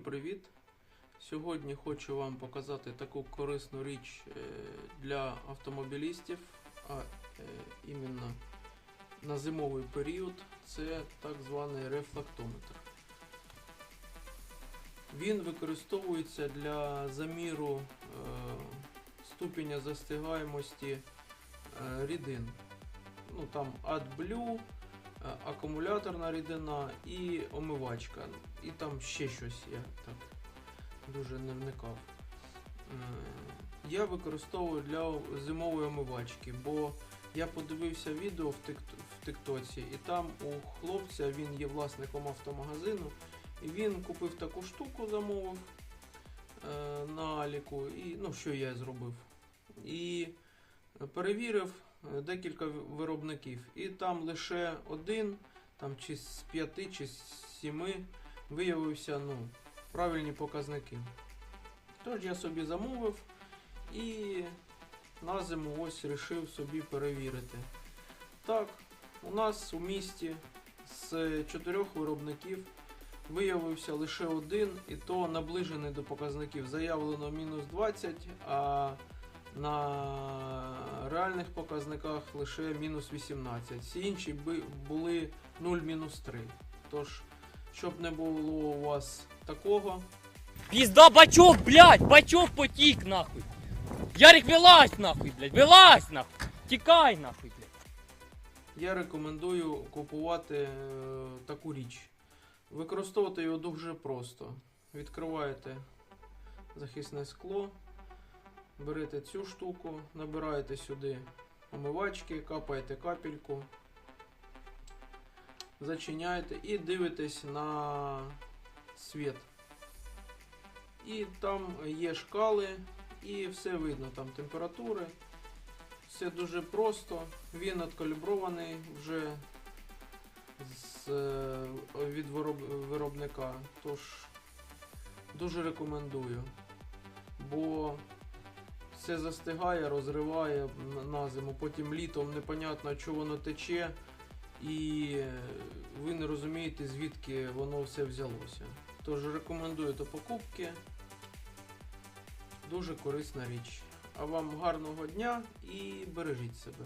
привіт! Сьогодні хочу вам показати таку корисну річ е, для автомобілістів, а е, іменно на зимовий період це так званий рефлектометр. Він використовується для заміру е, ступеня застигаємості рідин. Ну там AdBlue, акумуляторна рідина і омивачка. І там ще щось я так дуже не вникав. Е, Я використовую для зимової омивачки, бо я подивився відео в, в Тиктоці, і там у хлопця він є власником автомагазину, і він купив таку штуку, замовив е, на Аліку, і, ну, що я зробив. І перевірив е, декілька виробників. І там лише один, там чи з п'яти, чи з сіми виявився ну, правильні показники. Тож я собі замовив і на зиму ось вирішив собі перевірити. Так, у нас у місті з чотирьох виробників виявився лише один, і то наближений до показників. Заявлено мінус 20, а на реальних показниках лише мінус 18. Всі інші були 0 мінус 3. Тож, щоб не було у вас такого, Пизда бачок, блядь, бачок потік нахуй. Ярик, вилазь нахуй, блядь, вилазь нахуй. Тікай нахуй, блядь. я рекомендую купувати е, таку річ. Використовувати його дуже просто. Відкриваєте захисне скло, берете цю штуку, набираєте сюди омивачки, капаєте капельку, зачиняєте і дивитесь на світ. І там є шкали, і все видно, там температури. Все дуже просто. Він откалібрований вже з, е, від вироб- виробника. Тож дуже рекомендую. Бо все застигає, розриває на- зиму, потім літом непонятно, чого воно тече, і е, ви не розумієте, звідки воно все взялося. Тож рекомендую до покупки. Дуже корисна річ. А вам гарного дня і бережіть себе.